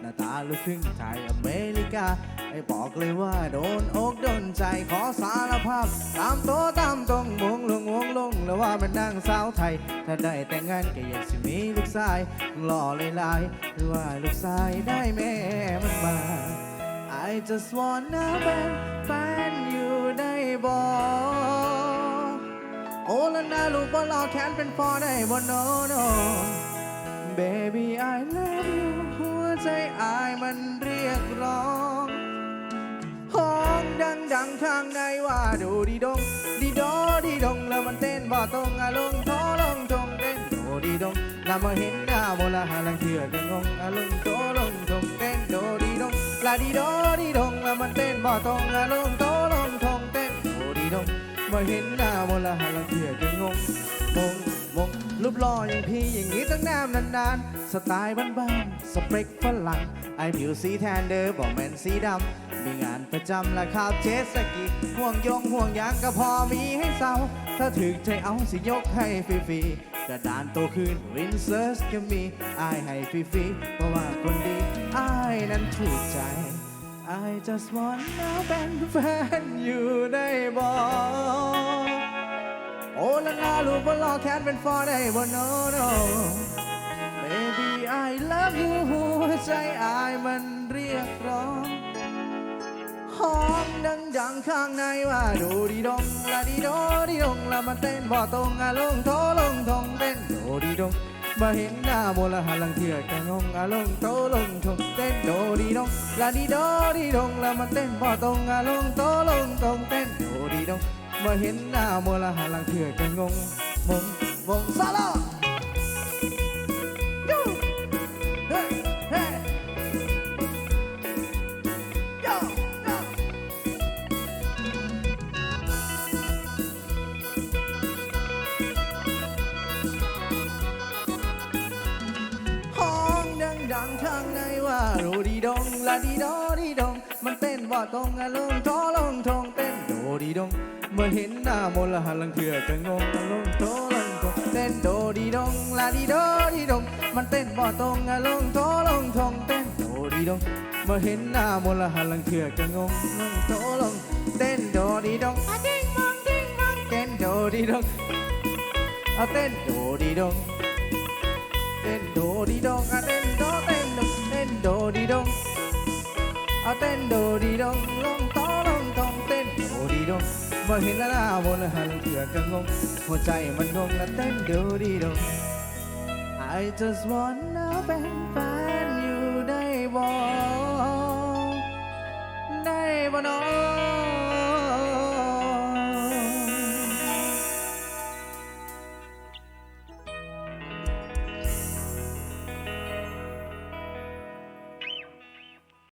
หน้าตาลูกครึ่งไทยอเมริกาไอ้บอกเลยว่าโดนอกโดนใจขอสารภาพ ตามโตตามตรงมงลงวงลงแล้วว่ามันนางสาวไทย ถ้าได้แต่งงานก็อยากจะมีลูกชายหล่อเลยลายหรือว่าลูกชายได้แม่มันมา I just wanna เป็นแฟนอยู่ได้บอกโอ้แล้วนะลูกบอลรอแขนเป็นฟอได้บนโนโน Baby I love you ใจอายมันเรียกร้องห้องดังดังข้างในว่าดูดีดง ดีโดดีดงแล้วมันเต้นบ่ตรงอะลงท้อลงทงเต้นโดดีดงแล้วมาเห็นหน้าโมละหลังเถื่อกันงงอะลงโตลงทงเต้นโดดีดงลาดีโดดีดงแล้วมันเต้นบ่ตรงอะลงโตลงทงเต้นโดดีดง มาเห็นหน้าโมละหาลังเถื่อกันงงงงงงรูปหล่ออย่างพี่อย่างนี้ตั้งนานนานๆสไตล์บ้านๆสเปคฝรั่งไอผิวสีแทนเดอบอกแมนสีดำมีงานประจำและขับเจสกีห่วงยงห่วงยางก็พอมีให้เศร้าถ้าถึงใจเอาสิยกให้ฟรีๆกระดานโตขึ้นวินเซอร์สก็มีไอให้ฟรีๆเพราะว่าคนดีไอนั้นถูกใจ I just wanna เป็นแฟนอยู่ได้บอกโอ้ละนาลูกบอลรอแขนเป็นฟอได้บนโนโน Baby I love you หัวใจอายมันเรียกร้องห้องดังดังข้างในว่าดูดีดงละดีโดดีดงแล้วมันเต้นบ่ตรงอะลงโทลงทงเต้นโดดีดง มาเห็นหน้าโมละหันหลังเถื่อกันงงอะลงโตลงทงเต้นโดดีดงละดีโดดีดงแล้วมันเต้นบ่ตรงอะลงโตลงตรงเต้นโดดีดงมาเห็นหน้าโมละหันหลังเถื่อกันงงมงมงซาลา งลาดีโดดีดงมันเต้นบ่ตรงอารมณ์ท้อลงทงเต้นโดดีดงเมื่อเห็นหน้ามนละหันหลังเถื่อก็งงอารมณ์ท้อลงทงเต้นโดดีดงลาดีโดดีดงมันเต้นบ่ตรงอารมณ์ท้อลงทงเต้นโดดีดงเมื่อเห็นหน้ามนละหันหลังเถื่อก็งงลงท้อลงเต้นโดดีดงอะดิ้งมองดิ้งมองเต้นโดดีดงเอาเต้นโดดีดงเต้นโดดีดงอะเต้นโดเต้นโดเต้นโดดีดงอาเต้นโดดีดงลงโตลงทองเต้นโดดีดงบ่เห็นแล้วนะบนหันเถื่อกันงงหัวใจมันงงและเต้นโดดีดง I just wanna เป็นแฟนอยู่ได้บ่ได้บ่น้อง